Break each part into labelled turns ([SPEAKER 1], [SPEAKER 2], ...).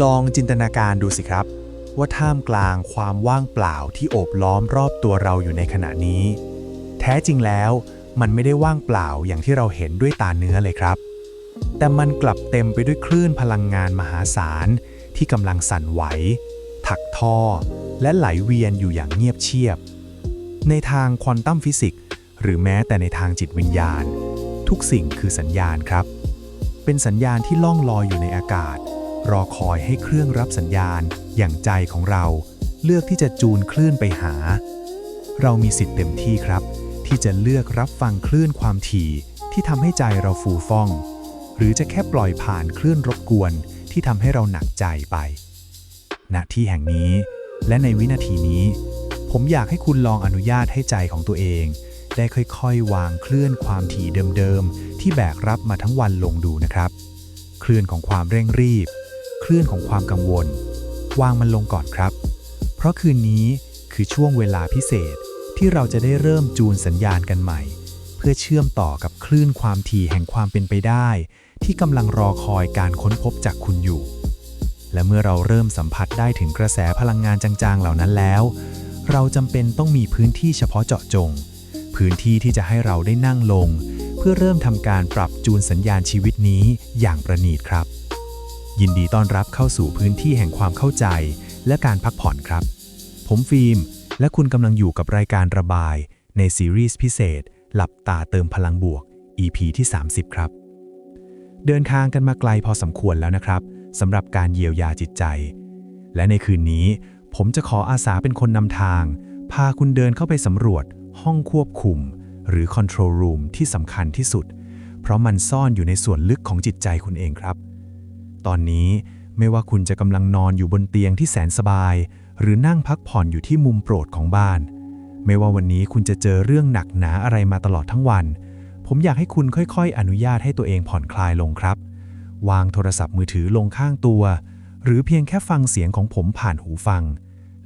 [SPEAKER 1] ลองจินตนาการดูสิครับ ว่าท่ามกลางความว่างเปล่าที่โอบล้อมรอบตัวเราอยู่ในขณะนี้ แท้จริงแล้วมันไม่ได้ว่างเปล่าอย่างที่เราเห็นด้วยตาเนื้อเลยครับ แต่มันกลับเต็มไปด้วยคลื่นพลังงานมหาศาล ที่กำลังสั่นไหว ถักท่อ และไหลเวียนอยู่อย่างเงียบเชียบ ในทางควอนตัมฟิสิกส์หรือแม้แต่ในทางจิตวิญญาณ ทุกสิ่งคือสัญญาณครับ เป็นสัญญาณที่ล่องลอยอยู่ในอากาศ รอคอยให้เครื่องรับสัญญาณ อย่างใจของเรา เลือกที่จะจูนคลื่นไปหา เรามีสิทธิ์เต็มที่ครับ ที่จะเลือกรับฟังคลื่นความถี่ ที่ทำให้ใจเราฟูฟ่อง หรือจะแค่ปล่อยผ่านคลื่นรบกวน ที่ทำให้เราหนักใจไป ณที่แห่งนี้ และในวินาทีนี้ ผมอยากให้คุณลองอนุญาตให้ใจของตัวเอง ได้ค่อยๆ วางคลื่นความถี่เดิมๆที่แบกรับมาทั้งวันลงดูนะครับ คลื่นของความเร่งรีบ คลื่นของความกังวล วางมันลงก่อนครับ เพราะคืนนี้คือช่วงเวลาพิเศษที่เราจะได้เริ่มจูนสัญญาณกันใหม่ เพื่อเชื่อมต่อกับคลื่นความถี่แห่งความเป็นไปได้ ที่กำลังรอคอยการค้นพบจากคุณอยู่ และเมื่อเราเริ่มสัมผัสได้ถึงกระแสพลังงานจางๆ เหล่านั้นแล้ว เราจำเป็นต้องมีพื้นที่เฉพาะเจาะจง พื้นที่ที่จะให้เราได้นั่งลง เพื่อเริ่มทำการปรับจูนสัญญาณชีวิตนี้อย่างประณีตครับ ยินดีต้อนรับเข้าสู่พื้นที่แห่งความเข้าใจ และการพักผ่อนครับ ผมฟิล์ม และคุณกำลังอยู่กับรายการระบาย ในซีรีส์พิเศษ หลับตาเติมพลังบวก EP ที่ 30 ครับ เดินทางกันมาไกลพอสมควรแล้วนะครับสำหรับการเยียวยาจิตใจ และในคืนนี้ ผมจะขออาสาเป็นคนนำทาง พาคุณเดินเข้าไปสำรวจ ห้องควบคุม หรือ Control Room ที่สำคัญที่สุด เพราะมันซ่อนอยู่ในส่วนลึกของจิตใจคุณเองครับ ตอนนี้ไม่ว่าคุณจะกำลังนอนอยู่บนเตียงที่แสนสบาย หรือนั่งพักผ่อนอยู่ที่มุมโปรดของบ้าน ไม่ว่าวันนี้คุณจะเจอเรื่องหนักหนาอะไรมาตลอดทั้งวัน ผมอยากให้คุณค่อยๆ อนุญาตให้ตัวเองผ่อนคลายลงครับ วางโทรศัพท์มือถือลงข้างตัว หรือเพียงแค่ฟังเสียงของผมผ่านหูฟัง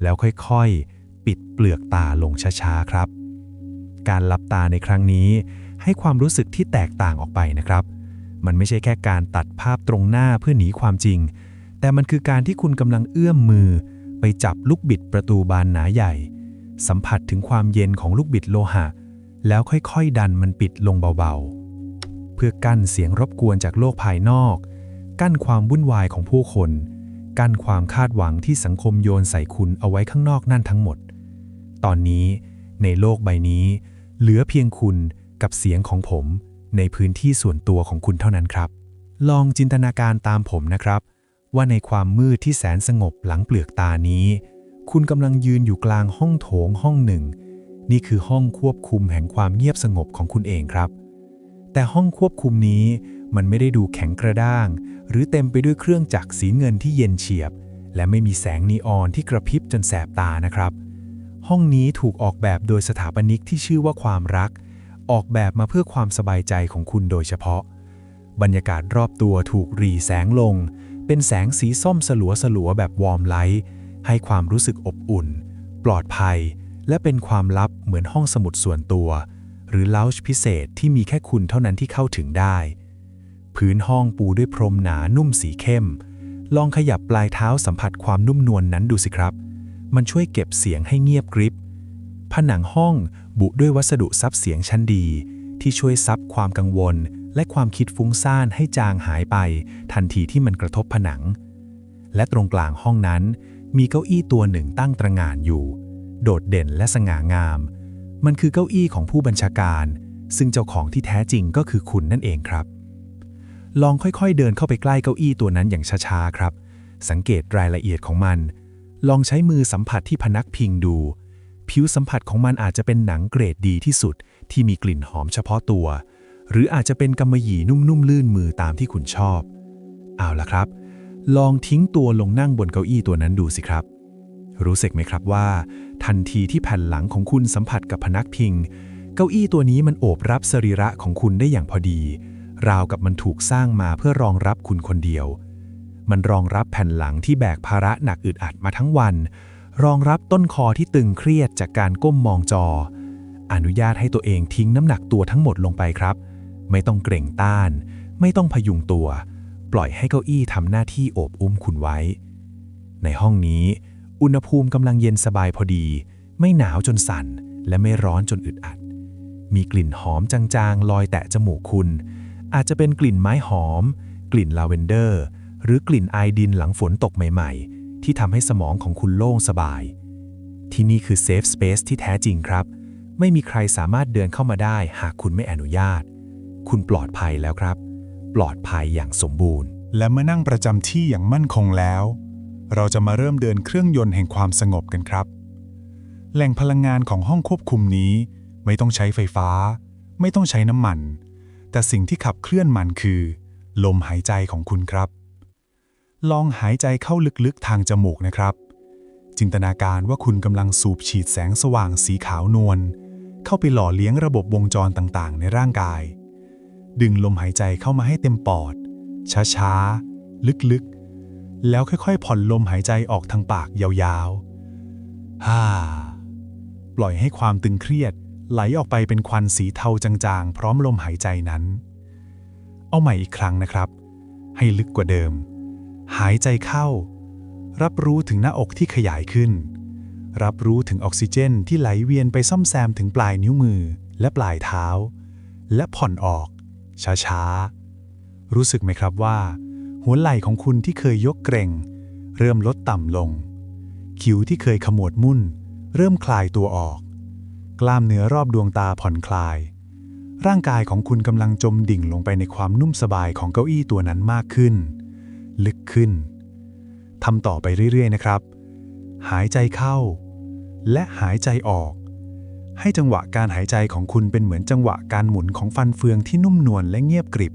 [SPEAKER 1] แล้วค่อยๆ ปิดเปลือกตาลงช้าๆครับ การหลับตาในครั้งนี้ให้ความรู้สึกที่แตกต่างออกไปนะครับ มันไม่ใช่แค่การตัดภาพตรงหน้าเพื่อหนีความจริง แต่มันคือการที่คุณกำลังเอื้อมมือ ไปจับลูกบิดประตูบานหนาใหญ่ สัมผัสถึงความเย็นของลูกบิดโลหะ แล้วค่อยๆ ดันมันปิดลงเบาๆ เพื่อกั้นเสียงรบกวนจากโลกภายนอก กั้นความวุ่นวายของผู้คน กั้นความคาดหวังที่สังคมโยนใส่คุณเอาไว้ข้างนอกนั่นทั้งหมด ตอนนี้ในโลกใบนี้ เหลือเพียงคุณกับเสียงของผม ในพื้นที่ส่วนตัวของคุณเท่านั้นครับ ลองจินตนาการตามผมนะครับ ว่าในความมืดที่แสนสงบหลังเปลือกตานี้ คุณกำลังยืนอยู่กลางห้องโถงห้องหนึ่ง นี่คือห้องควบคุมแห่งความเงียบสงบของคุณเองครับ แต่ห้องควบคุมนี้มันไม่ได้ดูแข็งกระด้าง หรือเต็มไปด้วยเครื่องจักรสีเงินที่เย็นเฉียบ และไม่มีแสงนีออนที่กระพริบจนแสบตานะครับ ห้องนี้ถูกออกแบบโดยสถาปนิกที่ชื่อว่าความรัก ออกแบบมาเพื่อความสบายใจของคุณโดยเฉพาะ บรรยากาศรอบตัวถูกรีแสงลง เป็นแสงสีส้มสลัวสลัวๆแบบวอร์มไลท์ ให้ความรู้สึกอบอุ่น ปลอดภัย และเป็นความลับเหมือนห้องสมุดส่วนตัว หรือเลาจ์พิเศษที่มีแค่คุณเท่านั้นที่เข้าถึงได้ พื้นห้องปูด้วยพรมหนานุ่มสีเข้ม ลองขยับปลายเท้าสัมผัสความนุ่มนวลนนั้นดูสิครับ มันช่วยเก็บเสียงให้เงียบกริบผนังห้อง บุด้วยวัสดุซับเสียงชั้นดี ที่ช่วยซับความกังวล และความคิดฟุ้งซ่านให้จางหายไป ทันทีที่มันกระทบผนัง และตรงกลางห้องนั้น มีเก้าอี้ตัวหนึ่งตั้งตระหง่านอยู่ โดดเด่นและสง่างาม มันคือเก้าอี้ของผู้บัญชาการ ซึ่งเจ้าของที่แท้จริงก็คือคุณนั่นเองครับ ลองค่อยๆเดินเข้าไปใกล้เก้าอี้ตัวนั้นอย่างช้าๆครับ สังเกตรายละเอียดของมัน ลองใช้มือสัมผัสที่พนักพิงดู ผิวสัมผัสของมันอาจจะเป็นหนังเกรดดีที่สุด ที่มีกลิ่นหอมเฉพาะตัว หรืออาจจะเป็นกำมะหยี่นุ่มๆลื่นมือตามที่คุณชอบ เอาละครับ ลองทิ้งตัวลงนั่งบนเก้าอี้ตัวนั้นดูสิครับ รู้สึกไหมครับว่า ทันทีที่แผ่นหลังของคุณสัมผัสกับพนักพิง เก้าอี้ตัวนี้มันโอบรับสรีระของคุณได้อย่างพอดี ราวกับมันถูกสร้างมาเพื่อรองรับคุณคนเดียว มันรองรับแผ่นหลังที่แบกภาระหนักอึดอัดมาทั้งวัน รองรับต้นคอที่ตึงเครียดจากการก้มมองจอ อนุญาตให้ตัวเองทิ้งน้ำหนักตัวทั้งหมดลงไปครับ ไม่ต้องเกร็งต้าน ไม่ต้องพยุงตัวปปล่อยให้เก้าอี้ทำหน้าที่โอบอุ้มคุณไว้ ในห้องนี้ อุณหภูมิกำลังเย็นสบายพอดี ไม่หนาวจนสั่น และไม่ร้อนจนอึดอัด มีกลิ่นหอมจางๆ ลอยแตะจมูกคุณ อาจจะเป็นกลิ่นไม้หอม กลิ่นลาเวนเดอร์ หรือกลิ่นไอดินหลังฝนตกใหม่ ๆ ที่ทำให้สมองของคุณโล่งสบาย ที่นี่คือเซฟสเปซที่แท้จริงครับ ไม่มีใครสามารถเดินเข้ามาได้ หากคุณไม่อนุญาต คุณปลอดภัยแล้วครับ ปลอดภัยอย่างสมบูรณ์
[SPEAKER 2] และเมื่อนั่งประจำที่อย่างมั่นคงแล้ว เราจะมาเริ่มเดินเครื่องยนต์แห่งความสงบกันครับ แหล่งพลังงานของห้องควบคุมนี้ ไม่ต้องใช้ไฟฟ้า ไม่ต้องใช้น้ำมัน แต่สิ่งที่ขับเคลื่อนมันคือ ลมหายใจของคุณครับ ลองหายใจเข้าลึกๆทางจมูกนะครับ จินตนาการว่าคุณกำลังสูบฉีดแสงสว่างสีขาวนวลเข้าไปหล่อเลี้ยงระบบวงจรต่างๆ ในร่างกาย ดึงลมหายใจเข้ามาให้เต็มปอด ช้าๆ ลึกๆ แล้วค่อยๆ ผ่อนลมหายใจออกทางปากยาวๆฮ่าปล่อยให้ความตึงเครียดไหลออกไปเป็นควันสีเทาจางๆ พร้อมลมหายใจนั้น เอาใหม่อีกครั้งนะครับ ให้ลึกกว่าเดิม หายใจเข้า รับรู้ถึงหน้าอกที่ขยายขึ้น รับรู้ถึงออกซิเจนที่ไหลเวียนไปซ่อมแซมถึงปลายนิ้วมือและปลายเท้า และผ่อนออก ช้าๆ รู้สึกไหมครับว่า หัวไหล่ของคุณที่เคยยกเกรงเริ่มลดต่ำลง คิ้วที่เคยขมวดมุ่น เริ่มคลายตัวออก กล้ามเนื้อรอบดวงตาผ่อนคลาย ร่างกายของคุณกำลังจมดิ่งลงไปในความนุ่มสบายของเก้าอี้ตัวนั้นมากขึ้น ลึกขึ้นทำต่อไปเรื่อยๆนะครับ หายใจเข้า และหายใจออก ให้จังหวะการหายใจของคุณเป็นเหมือนจังหวะการหมุนของฟันเฟืองที่นุ่มนวลและเงียบกริบ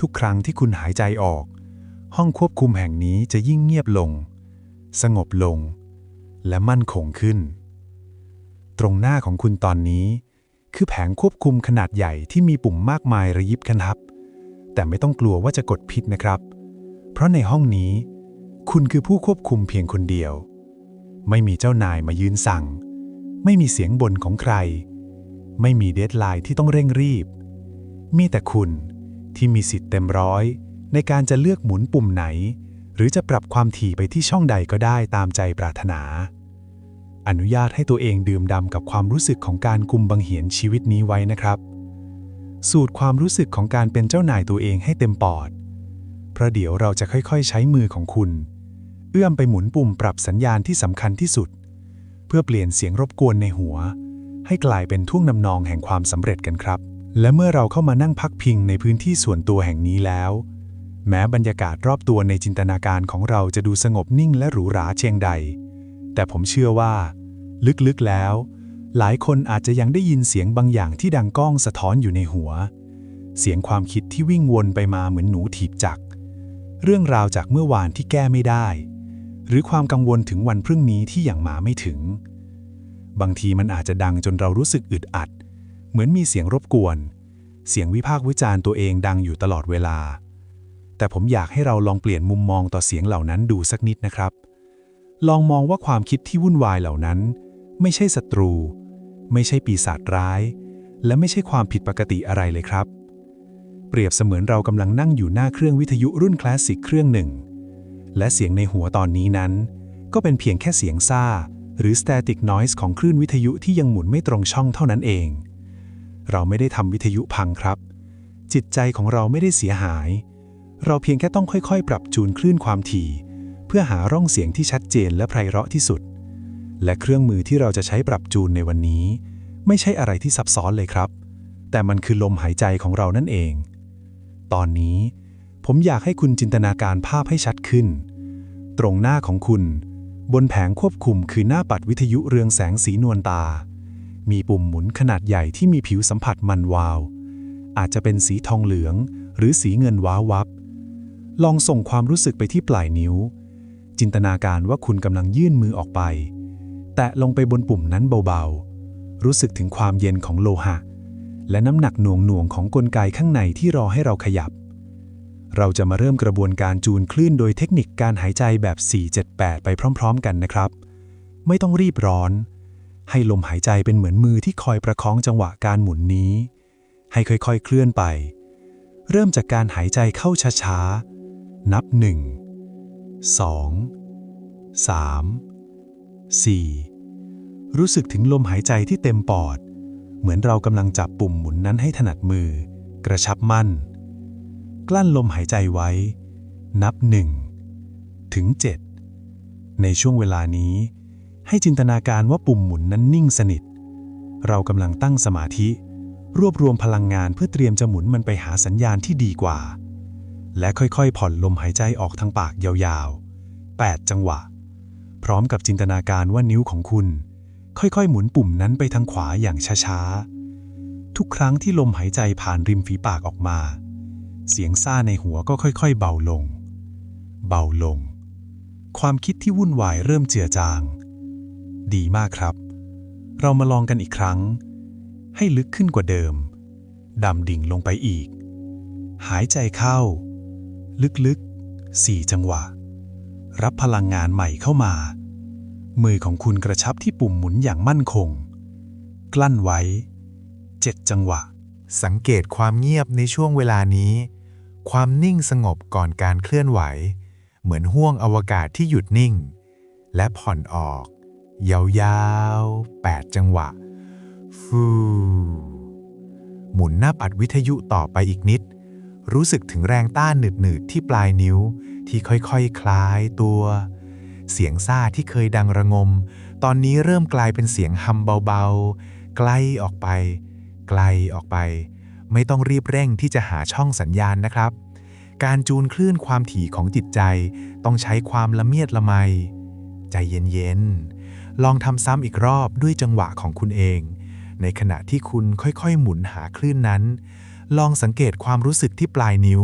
[SPEAKER 2] ทุกครั้งที่คุณหายใจออก ห้องควบคุมแห่งนี้จะยิ่งเงียบลง สงบลง และมั่นคงขึ้น ตรงหน้าของคุณตอนนี้ คือแผงควบคุมขนาดใหญ่ที่มีปุ่มมากมายระยิบขนับ แต่ไม่ต้องกลัวว่าจะกดผิดนะครับ เพราะในห้องนี้ คุณคือผู้ควบคุมเพียงคนเดียว ไม่มีเจ้านายมายืนสั่ง ไม่มีเสียงบ่นของใคร ไม่มีเดทไลน์ที่ต้องเร่งรีบ มีแต่คุณที่มีสิทธิ์เต็มร้อย ในการจะเลือกหมุนปุ่มไหน หรือจะปรับความถี่ไปที่ช่องใดก็ได้ตามใจปรารถนา อนุญาตให้ตัวเองดื่มด่ำกับความรู้สึกของการกุมบังเหียนชีวิตนี้ไว้นะครับ สูตรความรู้สึกของการเป็นเจ้านายตัวเองให้เต็มปอด ระเดี๋ยวเราจะค่อยๆ ใช้มือของคุณ เอื้อมไปหมุนปุ่มปรับสัญญาณที่สำคัญที่สุด เพื่อเปลี่ยนเสียงรบกวนในหัว ให้กลายเป็นท่วงนำนองแห่งความสำเร็จกันครับ และเมื่อเราเข้ามานั่งพักพิงในพื้นที่ส่วนตัวแห่งนี้แล้ว แม้บรรยากาศรอบตัวในจินตนาการของเราจะดูสงบนิ่งและหรูหราเชียงใด แต่ผมเชื่อว่า ลึกๆแล้ว หลายคนอาจจะยังได้ยินเสียงบางอย่างที่ดังก้องสะท้อนอยู่ในหัวเสียงความคิดที่วิ่งวนไปมาเหมือนหนูถีบจักร เรื่องราวจากเมื่อวานที่แก้ไม่ได้ หรือความกังวลถึงวันพรุ่งนี้ที่ยังมาไม่ถึง บางทีมันอาจจะดังจนเรารู้สึกอึดอัด เหมือนมีเสียงรบกวน เสียงวิพากษ์วิจารณ์ตัวเองดังอยู่ตลอดเวลา แต่ผมอยากให้เราลองเปลี่ยนมุมมองต่อเสียงเหล่านั้นดูสักนิดนะครับ ลองมองว่าความคิดที่วุ่นวายเหล่านั้น ไม่ใช่ศัตรู ไม่ใช่ปีศาจร้าย และไม่ใช่ความผิดปกติอะไรเลยครับ เปรียบเสมือนเรากำลังนั่งอยู่หน้าเครื่องวิทยุรุ่นคลาสสิกเครื่องหนึ่ง และเสียงในหัวตอนนี้นั้น ก็เป็นเพียงแค่เสียงซ่า หรือ static noise ของคลื่นวิทยุที่ยังหมุนไม่ตรงช่องเท่านั้นเอง เราไม่ได้ทำวิทยุพังครับ จิตใจของเราไม่ได้เสียหาย เราเพียงแค่ต้องค่อยๆ ปรับจูนคลื่นความถี่ เพื่อหาร่องเสียงที่ชัดเจนและไพเราะที่สุด และเครื่องมือที่เราจะใช้ปรับจูนในวันนี้ ไม่ใช่อะไรที่ซับซ้อนเลยครับแต่มันคือลมหายใจของเรานั่นเอง ตอนนี้ ผมอยากให้คุณจินตนาการภาพให้ชัดขึ้น ตรงหน้าของคุณ บนแผงควบคุมคือหน้าปัดวิทยุเรืองแสงสีนวลตา มีปุ่มหมุนขนาดใหญ่ที่มีผิวสัมผัสมันวาว อาจจะเป็นสีทองเหลือง หรือสีเงินว้าวับ ลองส่งความรู้สึกไปที่ปลายนิ้ว จินตนาการว่าคุณกำลังยื่นมือออกไป แตะลงไปบนปุ่มนั้นเบาๆ รู้สึกถึงความเย็นของโลหะ และน้ำหนักหน่วงหน่วงของกลไกข้างในที่รอให้เราขยับ เราจะมาเริ่มกระบวนการจูนคลื่นโดยเทคนิคการหายใจแบบ 478 ไปพร้อม ๆ กันนะครับ ไม่ต้องรีบร้อน ให้ลมหายใจเป็นเหมือนมือที่คอยประคองจังหวะการหมุนนี้ ให้ค่อยๆ เคลื่อนไป เริ่มจากการหายใจเข้าช้าๆ นับหนึ่งสองสามสี่รู้สึกถึงลมหายใจที่เต็มปอด เหมือนเรากำลังจับปุ่มหมุนนั้นให้ถนัดมือ กระชับมั่น กลั้นลมหายใจไว้ นับหนึ่งถึงเจ็ดในช่วงเวลานี้ ให้จินตนาการว่าปุ่มหมุนนั้นนิ่งสนิท เรากำลังตั้งสมาธิ รวบรวมพลังงานเพื่อเตรียมจะหมุนมันไปหาสัญญาณที่ดีกว่า และค่อยๆ ผ่อนลมหายใจออกทางปากยาวๆ 8 จังหวะ พร้อมกับจินตนาการว่านิ้วของคุณ ค่อยๆ หมุนปุ่มนั้นไปทางขวาอย่างช้าๆ ทุกครั้งที่ลมหายใจผ่านริมฝีปากออกมา เสียงซ่าในหัวก็ค่อยๆ เบาลง เบาลง ความคิดที่วุ่นวายเริ่มเจือจาง ดีมากครับ เรามาลองกันอีกครั้ง ให้ลึกขึ้นกว่าเดิม ดำดิ่งลงไปอีก หายใจเข้า ลึกๆสี่จังหวะ รับพลังงานใหม่เข้ามา มือของคุณกระชับที่ปุ่มหมุนอย่างมั่นคง กลั้นไว้เจ็ดจังหวะ
[SPEAKER 1] สังเกตความเงียบในช่วงเวลานี้ ความนิ่งสงบก่อนการเคลื่อนไหว เหมือนห้วงอวกาศที่หยุดนิ่ง และผ่อนออก ยาวๆ 8 จังหวะ ฟูหมุนหน้าปัดวิทยุต่อไปอีกนิด รู้สึกถึงแรงต้านหนืดๆที่ปลายนิ้วที่ค่อยๆคคลายตัว เสียงซ่าที่เคยดังระงม ตอนนี้เริ่มกลายเป็นเสียงฮัมเบาๆ ไกลออกไป ไกลออกไป ไม่ต้องรีบเร่งที่จะหาช่องสัญญาณนะครับ การจูนคลื่นความถี่ของจิตใจ ต้องใช้ความละเมียดละไม ใจเย็นๆ ลองทำซ้ำอีกรอบด้วยจังหวะของคุณเอง ในขณะที่คุณค่อยๆ หมุนหาคลื่นนั้น ลองสังเกตความรู้สึกที่ปลายนิ้ว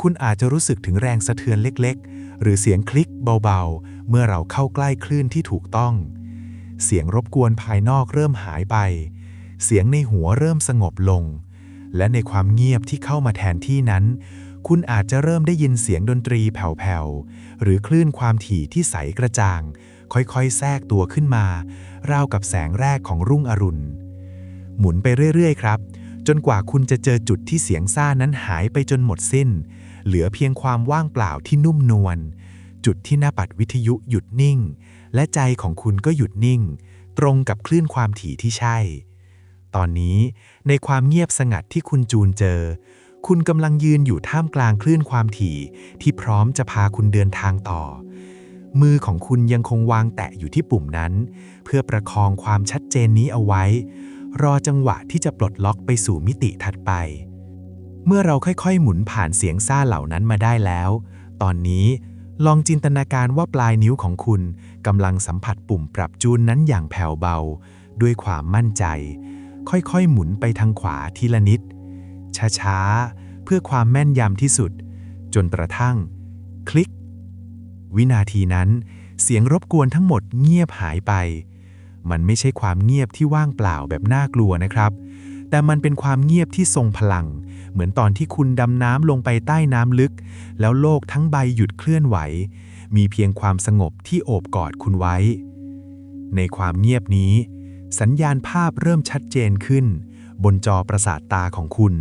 [SPEAKER 1] คุณอาจจะรู้สึกถึงแรงสะเทือนเล็กๆ หรือเสียงคลิกเบาๆ เมื่อเราเข้าใกล้คลื่นที่ถูกต้อง เสียงรบกวนภายนอกเริ่มหายไป เสียงในหัวเริ่มสงบลง และในความเงียบที่เข้ามาแทนที่นั้น คุณอาจจะเริ่มได้ยินเสียงดนตรีแผ่วๆ หรือคลื่นความถี่ที่ใสกระจ่าง ค่อยๆ แทรกตัวขึ้นมา ราวกับแสงแรกของรุ่งอรุณ หมุนไปเรื่อยๆ ครับจนกว่าคุณจะเจอจุดที่เสียงซ่านั้นหายไปจนหมดสิ้น เหลือเพียงความว่างเปล่าที่นุ่มนวล จุดที่หน้าปัดวิทยุหยุดนิ่ง และใจของคุณก็หยุดนิ่ง ตรงกับคลื่นความถี่ที่ใช่ ตอนนี้ในความเงียบสงัดที่คุณจูนเจอ คุณกำลังยืนอยู่ท่ามกลางคลื่นความถี่ที่พร้อมจะพาคุณเดินทางต่อ มือของคุณยังคงวางแตะอยู่ที่ปุ่มนั้น เพื่อประคองความชัดเจนนี้เอาไว้ รอจังหวะที่จะปลดล็อกไปสู่มิติถัดไป เมื่อเราค่อยๆ หมุนผ่านเสียงซ่าเหล่านั้นมาได้แล้ว ตอนนี้ลองจินตนาการว่าปลายนิ้วของคุณกำลังสัมผัสปุ่มปรับจูนนั้นอย่างแผ่วเบา ด้วยความมั่นใจ ค่อยๆ หมุนไปทางขวาทีละนิด ช้าๆ เพื่อความแม่นยำที่สุด จนกระทั่ง คลิก วินาทีนั้น เสียงรบกวนทั้งหมดเงียบหายไป มันไม่ใช่ความเงียบที่ว่างเปล่าแบบน่ากลัวนะครับ แต่มันเป็นความเงียบที่ทรงพลังเเหมือนตอนที่คุณดำน้ำลงไปใต้น้ำลึก แล้วโลกทั้งใบหยุดเคลื่อนไหว มีเพียงความสงบที่โอบกอดคุณไว้ ในความเงียบนี้ สัญญาณภาพเริ่มชัดเจนขึ้น บนจอประสาทตาของคุณ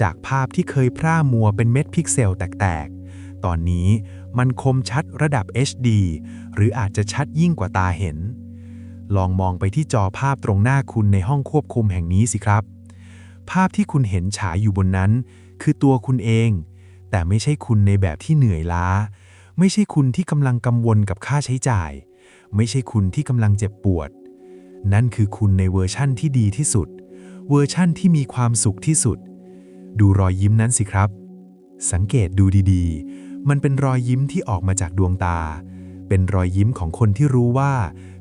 [SPEAKER 1] จากภาพที่เคยพร่ามัวเป็นเม็ดพิกเซลแตกๆ ตอนนี้มันคมชัดระดับ HD หรืออาจจะชัดยิ่งกว่าตาเห็น ลองมองไปที่จอภาพตรงหน้าคุณในห้องควบคุมแห่งนี้สิครับ ภาพที่คุณเห็นฉายอยู่บนนั้น คือตัวคุณเอง แต่ไม่ใช่คุณในแบบที่เหนื่อยล้า ไม่ใช่คุณที่กำลังกังวลกับค่าใช้จ่าย ไม่ใช่คุณที่กำลังเจ็บปวด นั่นคือคุณในเวอร์ชั่นที่ดีที่สุด เวอร์ชั่นที่มีความสุขที่สุด ดูรอยยิ้มนั้นสิครับ สังเกตดูดีๆ มันเป็นรอยยิ้มที่ออกมาจากดวงตา เป็นรอยยิ้มของคนที่รู้ว่า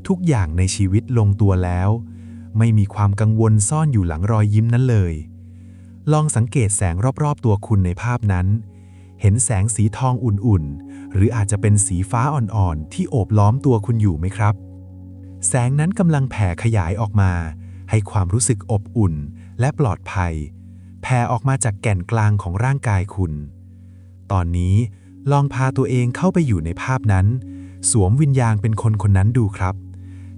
[SPEAKER 1] ทุกอย่างในชีวิตลงตัวแล้ว ไม่มีความกังวลซ่อนอยู่หลังรอยยิ้มนั้นเลย ลองสังเกตแสงรอบๆ ตัวคุณในภาพนั้น เห็นแสงสีทองอุ่นๆ หรืออาจจะเป็นสีฟ้าอ่อนๆ ที่โอบล้อมตัวคุณอยู่ไหมครับ แสงนั้นกำลังแผ่ขยายออกมา ให้ความรู้สึกอบอุ่นและปลอดภัย แผ่ออกมาจากแก่นกลางของร่างกายคุณ ตอนนี้ลองพาตัวเองเข้าไปอยู่ในภาพนั้น สวมวิญญาณเป็นคนคนนั้นดูครับ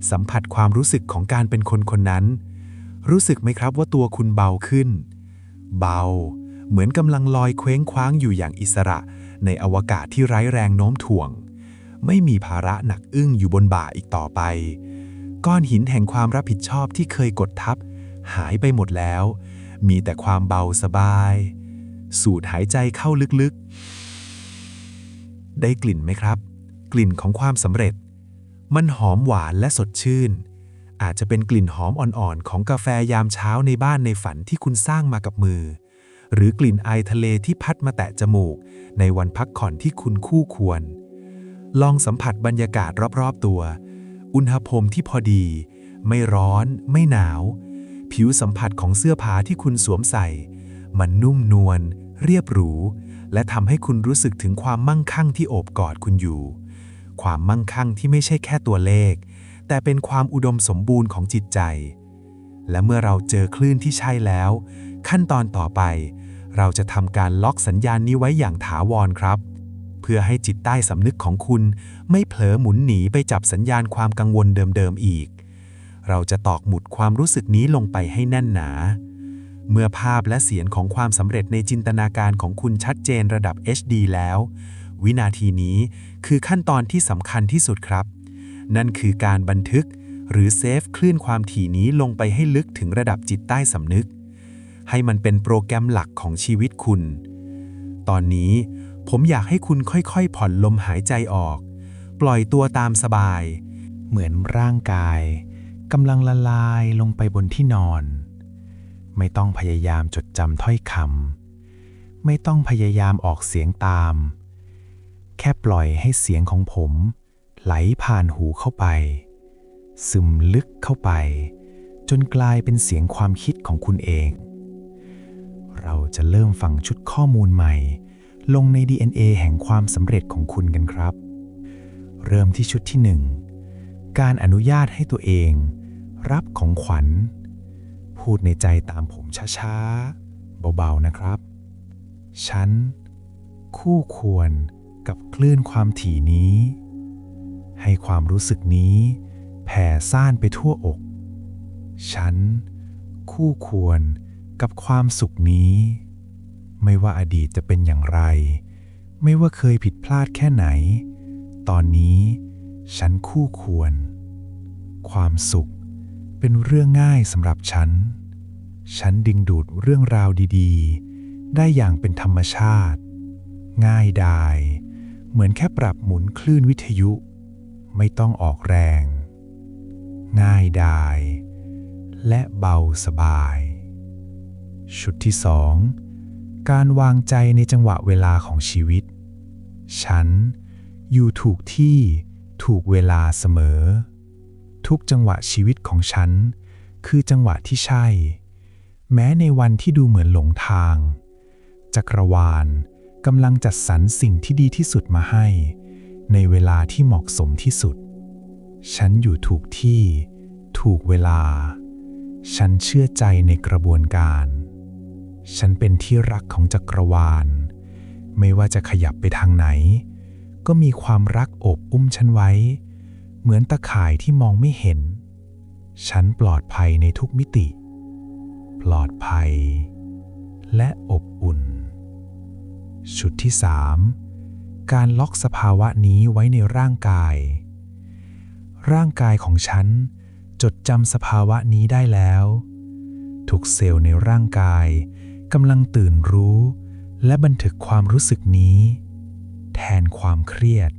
[SPEAKER 1] สัมผัสความรู้สึกของการเป็นคนคนนั้น รู้สึกไหมครับว่าตัวคุณเบาขึ้น เบา เหมือนกำลังลอยเคว้งคว้างอยู่อย่างอิสระ ในอวกาศที่ไร้แรงโน้มถ่วง ไม่มีภาระหนักอึ้งอยู่บนบ่าอีกต่อไป ก้อนหินแห่งความรับผิดชอบที่เคยกดทับ หายไปหมดแล้ว มีแต่ความเบาสบาย สูดหายใจเข้าลึกๆ ได้กลิ่นไหมครับ กลิ่นของความสำเร็จ มันหอมหวานและสดชื่น อาจจะเป็นกลิ่นหอมอ่อนๆ ของกาแฟยามเช้าในบ้านในฝันที่คุณสร้างมากับมือ หรือกลิ่นไอทะเลที่พัดมาแตะจมูก ในวันพักผ่อนที่คุณคู่ควร ลองสัมผัสบรรยากาศรอบๆตัว อุณหภูมิที่พอดี ไม่ร้อน ไม่หนาว ผิวสัมผัสของเสื้อผ้าที่คุณสวมใส่ มันนุ่มนวลเรียบหรู และทำให้คุณรู้สึกถึงความมั่งคั่งที่โอบกอดคุณอยู่ ความมั่งคั่งที่ไม่ใช่แค่ตัวเลข แต่เป็นความอุดมสมบูรณ์ของจิตใจ และเมื่อเราเจอคลื่นที่ใช่แล้ว ขั้นตอนต่อไป เราจะทำการล็อกสัญญาณนี้ไว้อย่างถาวรครับ เพื่อให้จิตใต้สำนึกของคุณ ไม่เผลอหมุนหนีไปจับสัญญาณความกังวลเดิมๆอีก เราจะตอกหมุดความรู้สึกนี้ลงไปให้แน่นหนาเมื่อภาพและเสียงของความสำเร็จในจินตนาการของคุณชัดเจนระดับ HD แล้ว วินาทีนี้ คือขั้นตอนที่สำคัญที่สุดครับ นั่นคือการบันทึกหรือเซฟคลื่นความถี่นี้ลงไปให้ลึกถึงระดับจิตใต้สำนึก ให้มันเป็นโปรแกรมหลักของชีวิตคุณ ตอนนี้ผมอยากให้คุณค่อยๆ ผ่อนลมหายใจออก ปล่อยตัวตามสบาย
[SPEAKER 3] เหมือนร่างกายกำลังละลายลงไปบนที่นอน ไม่ต้องพยายามจดจำถ้อยคำไม่ต้องพยายามออกเสียงตาม แค่ปล่อยให้เสียงของผม ไหลผ่านหูเข้าไป ซึมลึกเข้าไป จนกลายเป็นเสียงความคิดของคุณเอง เราจะเริ่มฟังชุดข้อมูลใหม่ ลงใน DNA แห่งความสำเร็จของคุณกันครับ เริ่มที่ชุดที่หนึ่งการอนุญาตให้ตัวเอง รับของขวัญ พูดในใจตามผมช้าๆ เบาๆนะครับ ฉัน คู่ควร กับคลื่นความถี่นี้ ให้ความรู้สึกนี้ แผ่ซ่านไปทั่วอก ฉัน คู่ควรกับความสุขนี้ ไม่ว่าอดีตจะเป็นอย่างไร ไม่ว่าเคยผิดพลาดแค่ไหน ตอนนี้ฉันคู่ควร ความสุขเป็นเรื่องง่ายสำหรับฉัน ฉันดึงดูดเรื่องราวดี ๆ ได้อย่างเป็นธรรมชาติ ง่ายดาย เหมือนแค่ปรับหมุนคลื่นวิทยุ ไม่ต้องออกแรง ง่ายดาย และเบาสบาย ชุดที่สองการวางใจในจังหวะเวลาของชีวิต ฉันอยู่ถูกที่ถูกเวลาเสมอ ทุกจังหวะชีวิตของฉัน คือจังหวะที่ใช่ แม้ในวันที่ดูเหมือนหลงทาง จักรวาล กำลังจัดสรรสิ่งที่ดีที่สุดมาให้ ในเวลาที่เหมาะสมที่สุด ฉันอยู่ถูกที่ ถูกเวลา ฉันเชื่อใจในกระบวนการ ฉันเป็นที่รักของจักรวาล ไม่ว่าจะขยับไปทางไหน ก็มีความรักโอบอุ้มฉันไว้ เหมือนตะข่ายที่มองไม่เห็น ฉันปลอดภัยในทุกมิติ ปลอดภัย และอบอุ่น ชุดที่ 3 การล็อกสภาวะนี้ไว้ในร่างกาย ร่างกายของฉันจดจำสภาวะนี้ได้แล้ว ทุกเซลล์ในร่างกายกำลังตื่นรู้ และบันทึกความรู้สึกนี้ แทนความเครียด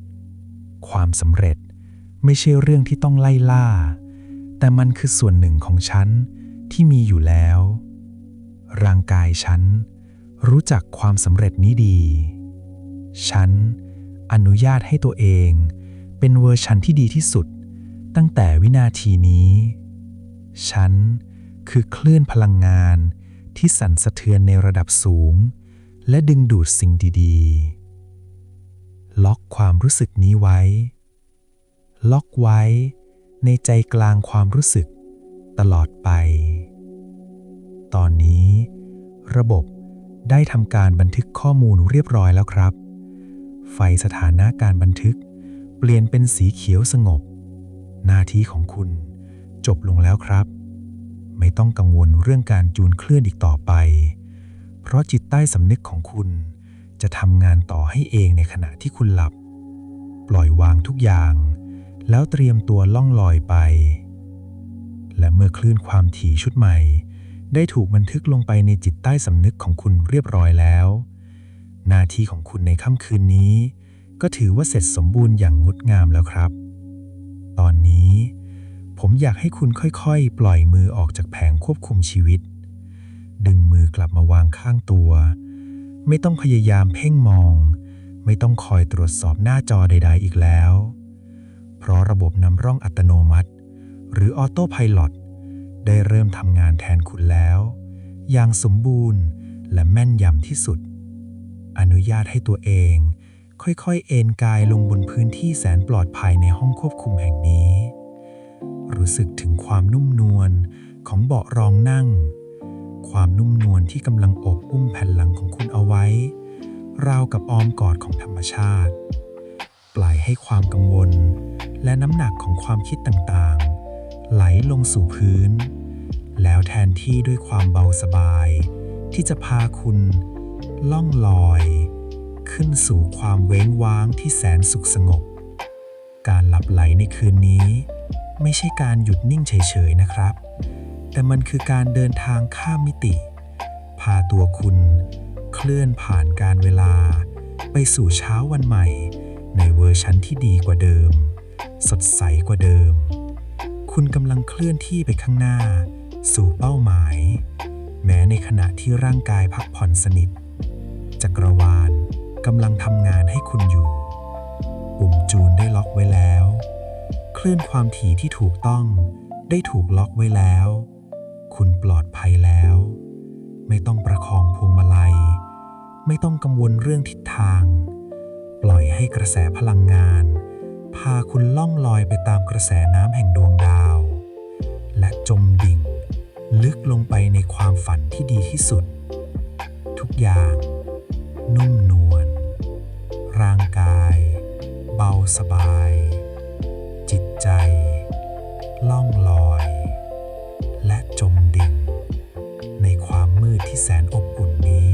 [SPEAKER 3] ความสำเร็จไม่ใช่เรื่องที่ต้องไล่ล่า แต่มันคือส่วนหนึ่งของฉันที่มีอยู่แล้ว ร่างกายฉัน รู้จักความสำเร็จนี้ดี ฉันอนุญาตให้ตัวเอง เป็นเวอร์ชันที่ดีที่สุด ตั้งแต่วินาทีนี้ ฉันคือคลื่นพลังงานที่สั่นสะเทือนในระดับสูง และดึงดูดสิ่งดีๆ ล็อกความรู้สึกนี้ไว้ ล็อกไว้ในใจกลางความรู้สึกตลอดไป ตอนนี้ ระบบ ได้ทำการบันทึกข้อมูลเรียบร้อยแล้วครับ ไฟสถานะการบันทึก เปลี่ยนเป็นสีเขียวสงบ หน้าที่ของคุณ จบลงแล้วครับ ไม่ต้องกังวลเรื่องการจูนเคลื่อนอีกต่อไป เพราะจิตใต้สำนึกของคุณ จะทำงานต่อให้เองในขณะที่คุณหลับ ปล่อยวางทุกอย่าง แล้วเตรียมตัวล่องลอยไป และเมื่อคลื่นความถี่ชุดใหม่ ได้ถูกบันทึกลงไปในจิตใต้สำนึกของคุณเรียบร้อยแล้ว หน้าที่ของคุณในค่ำคืนนี้ ก็ถือว่าเสร็จสมบูรณ์อย่างงดงามแล้วครับ ตอนนี้ ผมอยากให้คุณค่อยๆ ปล่อยมือออกจากแผงควบคุมชีวิต ดึงมือกลับมาวางข้างตัว ไม่ต้องพยายามเพ่งมอง ไม่ต้องคอยตรวจสอบหน้าจอใด ๆ อีกแล้ว เพราะระบบนำร่องอัตโนมัติ หรือออโต้ไพลอต ได้เริ่มทำงานแทนคุณแล้ว อย่างสมบูรณ์และแม่นยำที่สุด อนุญาตให้ตัวเอง ค่อยๆ เอนกายลงบนพื้นที่แสนปลอดภัยในห้องควบคุมแห่งนี้ รู้สึกถึงความนุ่มนวลของเบาะรองนั่ง ความนุ่มนวลที่กำลังอบอุ้มแผ่นหลังของคุณเอาไว้ ราวกับอ้อมกอดของธรรมชาติ ปล่อยให้ความกังวล และน้ำหนักของความคิดต่างๆ ไหลลงสู่พื้น แล้วแทนที่ด้วยความเบาสบาย ที่จะพาคุณล่องลอย ขึ้นสู่ความเว้งว้างที่แสนสุขสงบ การหลับไหลในคืนนี้ ไม่ใช่การหยุดนิ่งเฉยๆนะครับ แต่มันคือการเดินทางข้ามมิติ พาตัวคุณเคลื่อนผ่านการเวลา ไปสู่เช้าวันใหม่ ในเวอร์ชันที่ดีกว่าเดิม สดใสกว่าเดิม คุณกำลังเคลื่อนที่ไปข้างหน้า สู่เป้าหมาย แม้ในขณะที่ร่างกายพักผ่อนสนิท จักรวาลกำลังทำงานให้คุณอยู่ ปุ่มจูนได้ล็อกไว้แล้ว คลื่นความถี่ที่ถูกต้องได้ถูกล็อกไว้แล้ว คุณปลอดภัยแล้ว ไม่ต้องประคองพวงมาลัย ไม่ต้องกังวลเรื่องทิศทาง ปล่อยให้กระแสพลังงาน พาคุณล่องลอยไปตามกระแสน้ำแห่งดวงดาว และจมดิ่ง ลึกลงไปในความฝันที่ดีที่สุด ทุกอย่าง นุ่มนวลร่างกาย เบาสบาย จิตใจ ล่องลอย และจมดิ่ง ในความมืดที่แสนอบอุ่นนี้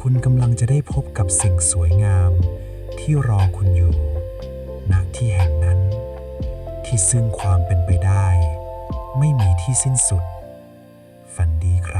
[SPEAKER 3] คุณกำลังจะได้พบกับสิ่งสวยงามที่รอคุณอยู่ ที่แห่งนั้น ที่ซึ่งความเป็นไปได้ ไม่มีที่สิ้นสุด ฝันดีครับ